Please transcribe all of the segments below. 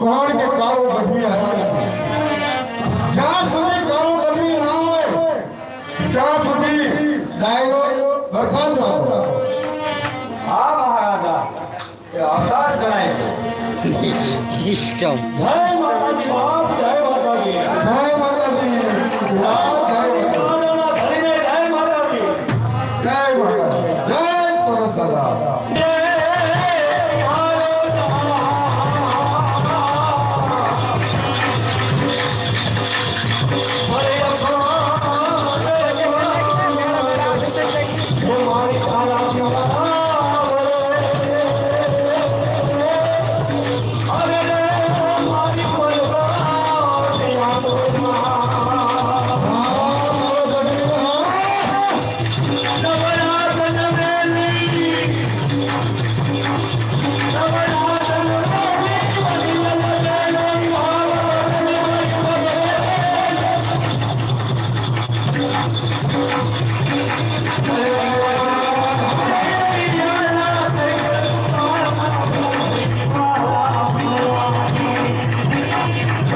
કારણ કે કાળો ગઢવી આવ્યો નથી જ્યાં સુધી કાળો ગઢવી ના આવે ત્યાં સુધી ડાયરો બરખાત રાખો હા મહારાજા. એ અવતાર ગણાય છે. સિસ્ટમ. જય માતાજી બાપ જય માતાજી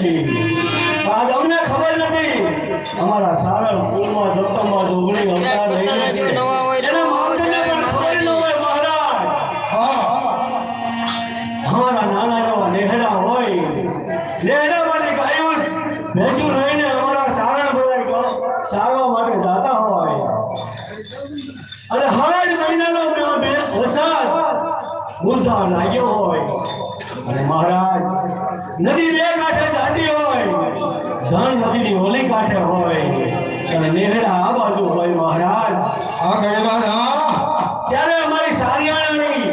પણ આજ અમને ખબર નથી. અમારા સારા અને આ બાજુ હોય મહારાજ હા કહેલા હા ત્યારે અમારી સારિયાણાની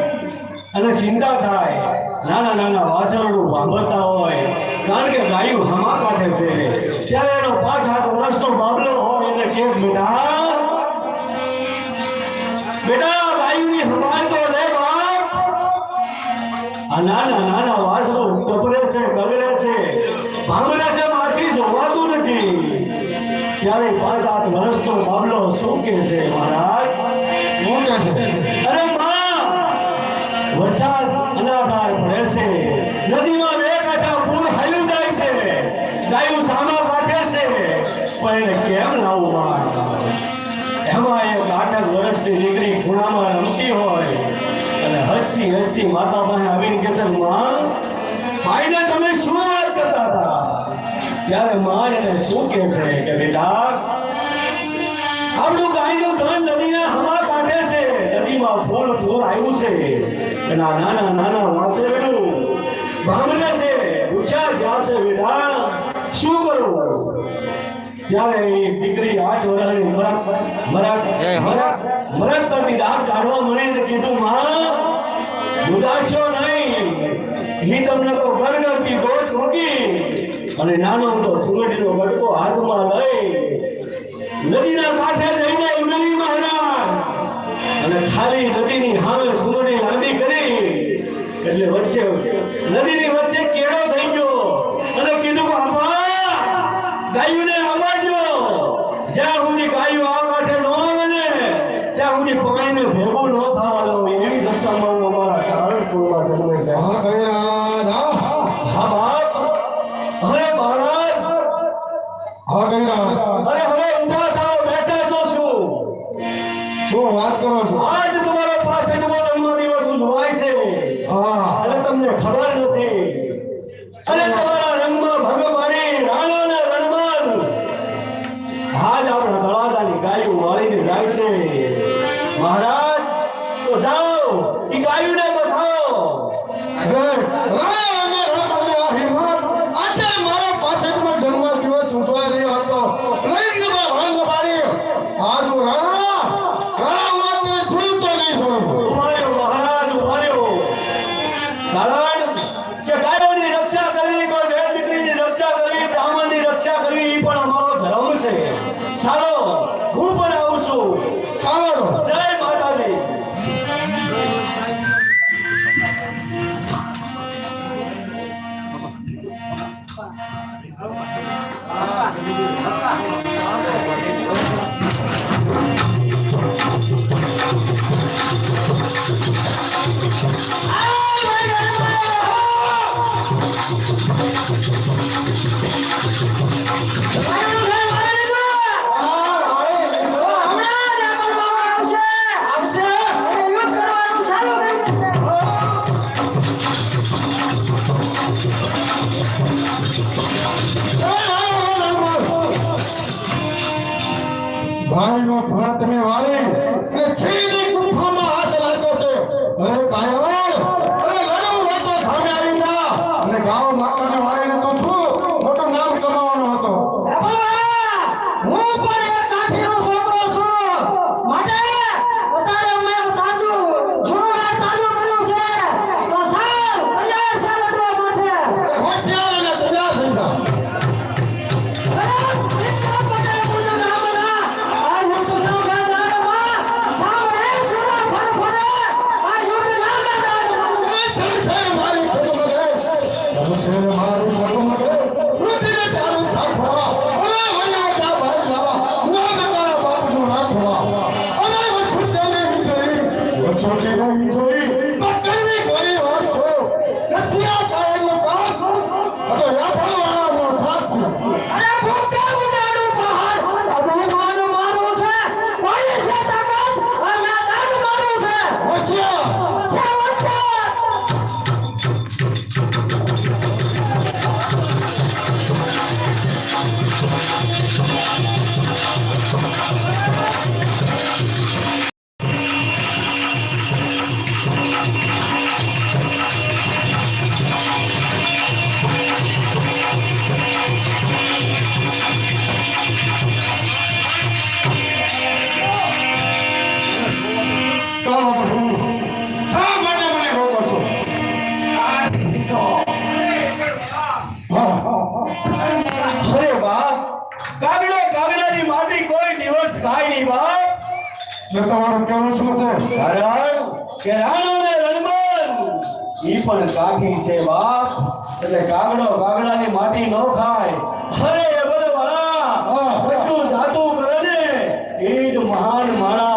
અને ચિંતા થાય. નાના નાના વાસણો સાંભળતા હોય. કારણ કે ગાયું હમા કાઢે છે. ત્યારે એનો પાંચ સાત વર્ષનો બાબલો હોય એને કે બેટા? બેટા, ગાયુંની સંભાળ તો લે બાપ. આ નાના નાના વાસણો કપડે છે બગડે છે, ભાંગડે છે. ત્યારે પાંચ સાત વર્ષનો બાબલો શું કે છે મહારાજ? શું કે છે? અરે માં વરસાદ અનાધાર પડે છે. નદીમાં બે કાંઠા પૂર હાલ્યું જાય છે. ગાયું સામા કાઢે છે. પણ એને કેમ લાવું માં એમાં એક આઠક વર્ષની દીકરી ખૂણામાં રમતી હોય અને હસતી હસતી માતા પાસે આવીને કે છે માં ભાઈને તમે શું ત્યારે માં એને શું કહે છે કે બેટા આપણું ગાયનું ધન નદીના હમા કાઢે છે. નદીમાં ફોલ ફોલ આવ્યું છે. એના નાના નાના વાસેડું ભાંગને છે ઉછા જાશે બેટા. શું કરવું ત્યારે દીકરી આઠ વર્ષની મરાક મરક મરાક પર દાંત કાઢવા મળીને કીધું માં ગુદાશો ન ઘી તમને તો ગણગપી ગોળ મૂકી અને નાનો તો સુગડીનો ગટકો હાથમાં લઈ નદીના કાંઠે જઈને ઉડલી મહારાજ. અને ખાલી નદીની હામે સુગડી લાંબી કરી એટલે વચ્ચે નદીની વચ્ચે કેળો થઈ ગયો. અને કીધું, આપા, ગાયુને અવાજો જ્યાં સુધી ગાયું આ કાંઠે ન આવે ત્યાં સુધી પકડીને ભેગું ન થવા દઉં એવી દત્તામાં અમારા સારણપુરમાં જન્મે છે. હા મહારાજ. હા ગગનરાજ અરે હવે ઊભા થાઓ બેઠા તો છું શું? વાત કરો છો? એ પણ કાઠી છે બાપ. એટલે કાગડો કાગડાની માટી નો ખાય. અરે બધવાળા બધું જાતું કરે ને. એ જ મહાન માણા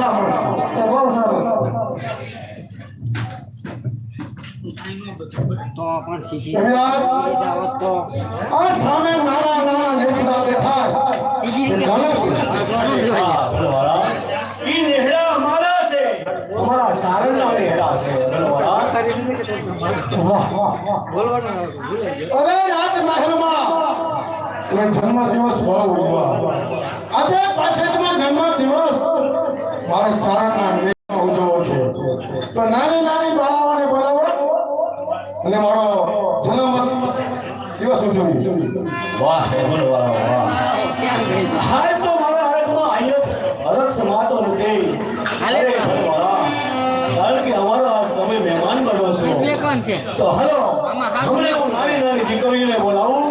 બહુ સારું નાના નાના નેસડા દેખાય રીતે નેહડા અમારા છે અમારા નેહડા છે અરે રાજમહેલમાં એટલે જન્મદિવસ બહુ ઉજવા આજે પાછળમાં જન્મદિવસ. મારે ચારણના ઉજવવો છે. તો નાની નાની બાળાઓને બોલાવો. અને મારો જન્મ દિવસ ઉજવી વાહ સાહેબ વાહ વાહ. હાલ તો મારા હરખમાં છે હરખ સમાતો નથી. હાલે. અરે ભલવાડા, કારણ કે અમારો આજ તમે મહેમાન બનો છો. તો હલો હમણે હું નાની નાની દીકરીને બોલાવું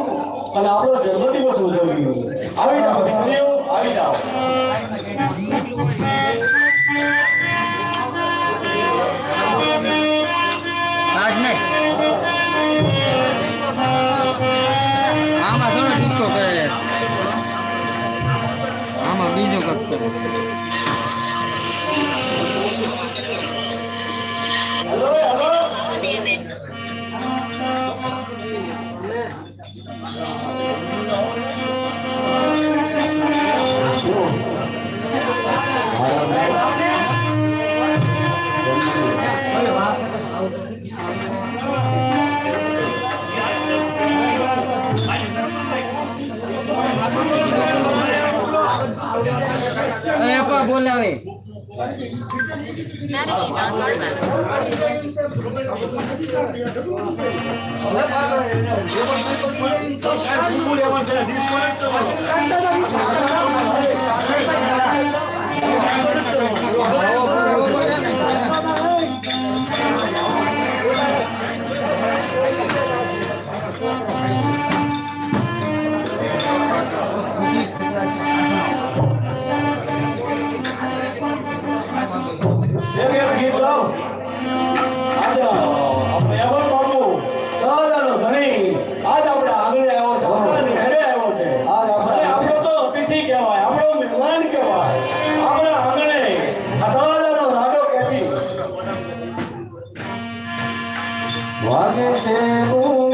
અને આપણો જન્મદિવસ ઉજવીએ. આવી જાઓ દીકરીઓ આવી જાઓ. બીજો એક What?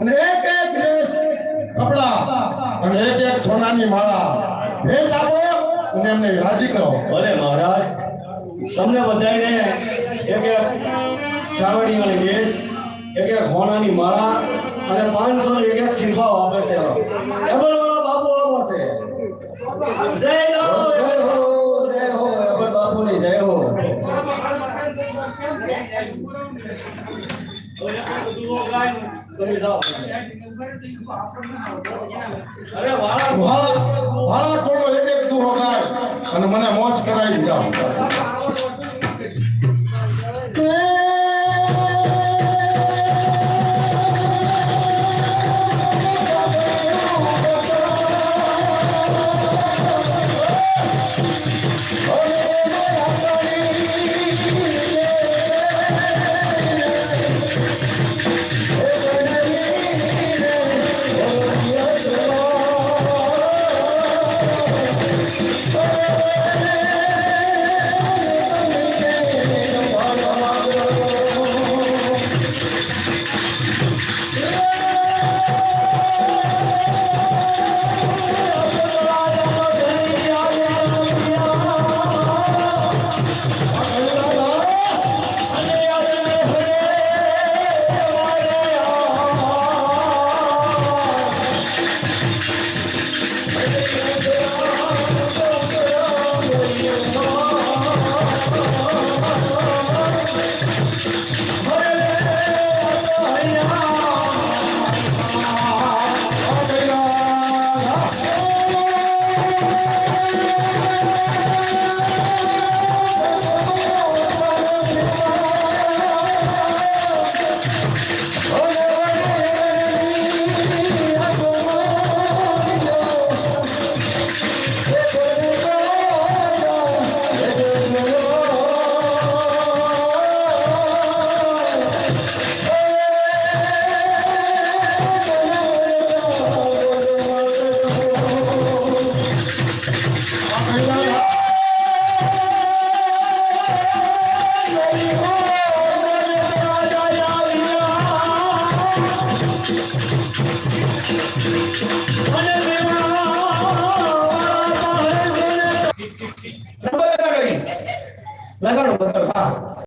અને એક એક ડ્રેસ કપડા અને એક એક સોનાની માળા. ભેટ આપો અને એમને રાજી કરો. ભલે મહારાજ તમને બધાને એક એક સાવડી અને ડ્રેસ એક એક હોનાની માળા અને પાંચસો એક એક છીફાઓ આપે છે. એબલવાળા બાપુ આપો છે. જય જય હો જય હો એબલ બાપુની જય હો. તમે જાઓ અરે વાળા ભાડા ભાડા કોનો એક એક દુહો ગાય અને મને મોજ કરાવી જાઓ